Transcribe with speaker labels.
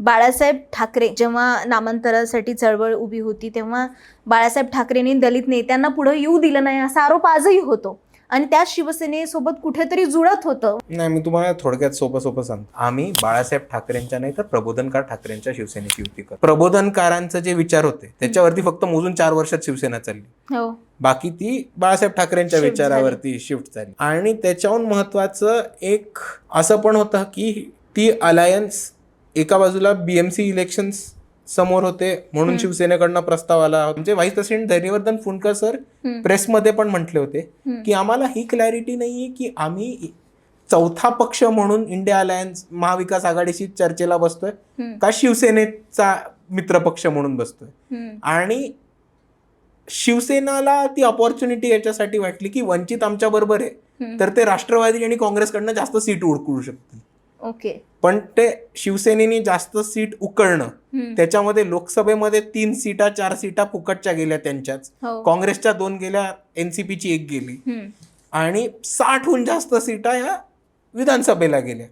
Speaker 1: बाळासाहेब ठाकरे जेव्हा नामांतरासाठी चळवळ उभी होती तेव्हा बाळासाहेब ठाकरेंनी दलित नेत्यांना पुढे येऊ दिलं नाही असा आरोप आजही होतो. आणि त्याच शिवसेनेसोबत कुठेतरी जुळत होतं.
Speaker 2: नाही मी तुम्हाला थोडक्यात सोपं सोपं सांगतो. आम्ही बाळासाहेब ठाकरेंच्या नाही तर प्रबोधनकार ठाकरेंच्या शिवसेनेची युती करतो. प्रबोधनकारांचे जे विचार होते त्याच्यावरती फक्त मोजून चार वर्षात शिवसेना चालली.
Speaker 1: हो.
Speaker 2: बाकी ती बाळासाहेब ठाकरेंच्या विचारावरती शिफ्ट झाली. आणि त्याच्याहून महत्वाचं एक असं पण होतं की ती अलायन्स एका बाजूला बीएमसी इलेक्शन समोर होते म्हणून शिवसेनेकडनं प्रस्ताव आला म्हणजे vice president Dhairyavardhan Phundkar sir. प्रेसमध्ये पण म्हटले होते. की आम्हाला ही क्लॅरिटी नाहीये की आम्ही चौथा पक्ष म्हणून इंडिया अलायन्स महाविकास आघाडीशी चर्चेला बसतोय. का शिवसेनेचा मित्रपक्ष म्हणून बसतोय. आणि शिवसेनाला ती अपॉर्च्युनिटी याच्यासाठी वाटली की वंचित आमच्या बरोबर आहे. तर ते राष्ट्रवादी आणि काँग्रेसकडनं जास्त सीट उडकू शकतील
Speaker 1: ओके
Speaker 2: पण ते शिवसेनेने जास्त सीट उकळणं. त्याच्यामध्ये लोकसभेमध्ये तीन सीटा चार सीटा फुकटच्या गेल्या त्यांच्याच
Speaker 1: हो
Speaker 2: काँग्रेसच्या दोन गेल्या एनसीपीची एक गेली. आणि साठहून जास्त सीटा या विधानसभेला गेल्या.